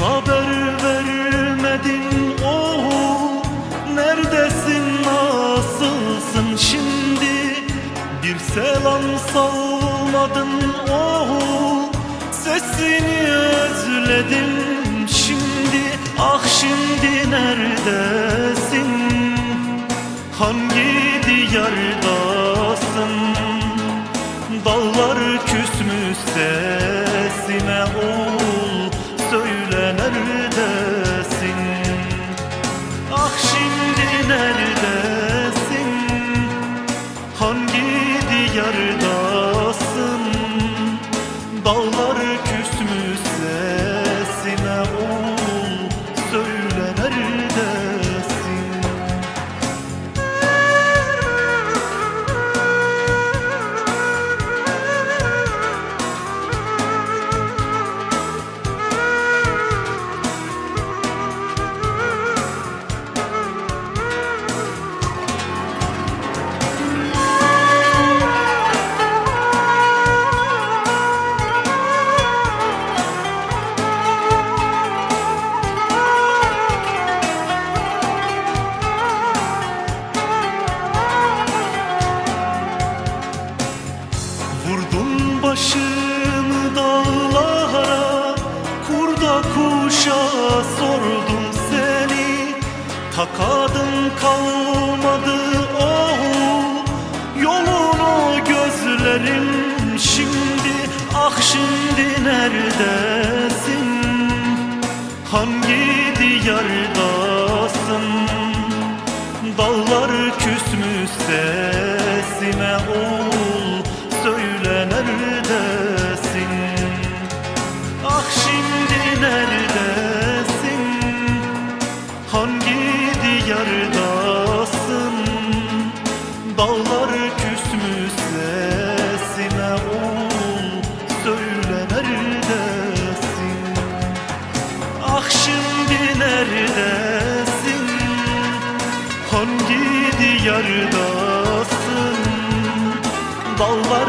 Haber vermedin oğul oh, Neredesin nasılsın? Şimdi Bir selam salmadın oğul Sesini özledim. Şimdi Ah şimdi neredesin? Hangi diyardasın? Dallar küsmüş sesime oğul kuşa sordum seni. Takadım kalmadı oğul. Yolunu gözlerim şimdi. Ah şimdi neredesin? Hangi diyardasın? Dağlar küsmüş sesime oğul küsmüş sesime oğul Söyle neredesin Ah şimdi neredesin? Hangi diyardasın? Dağlar